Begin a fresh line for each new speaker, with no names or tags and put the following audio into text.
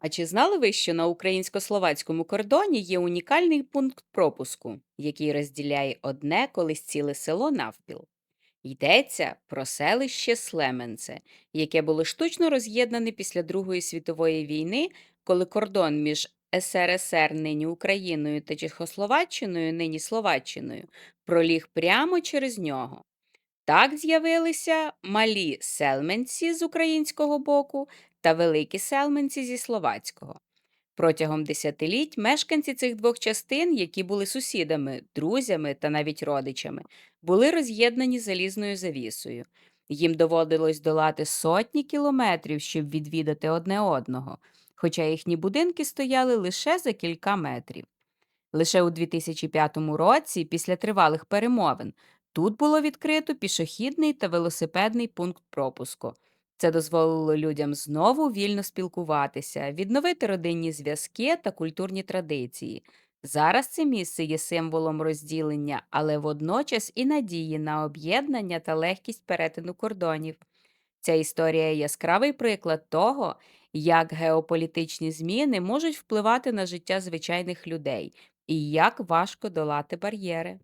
А чи знали ви, що на українсько-словацькому кордоні є унікальний пункт пропуску, який розділяє одне колись ціле село навпіл? Йдеться про селище Слеменце, яке було штучно роз'єднане після Другої світової війни, коли кордон між СРСР, нині Україною та Чехословаччиною, нині Словаччиною, проліг прямо через нього. Так з'явилися малі селменці з українського боку та великі селменці зі словацького. Протягом десятиліть мешканці цих двох частин, які були сусідами, друзями та навіть родичами, були роз'єднані залізною завісою. Їм доводилось долати сотні кілометрів, щоб відвідати одне одного, хоча їхні будинки стояли лише за кілька метрів. Лише у 2005 році, після тривалих перемовин, тут було відкрито пішохідний та велосипедний пункт пропуску. Це дозволило людям знову вільно спілкуватися, відновити родинні зв'язки та культурні традиції. Зараз це місце є символом розділення, але водночас і надії на об'єднання та легкість перетину кордонів. Ця історія яскравий приклад того, як геополітичні зміни можуть впливати на життя звичайних людей і як важко долати бар'єри.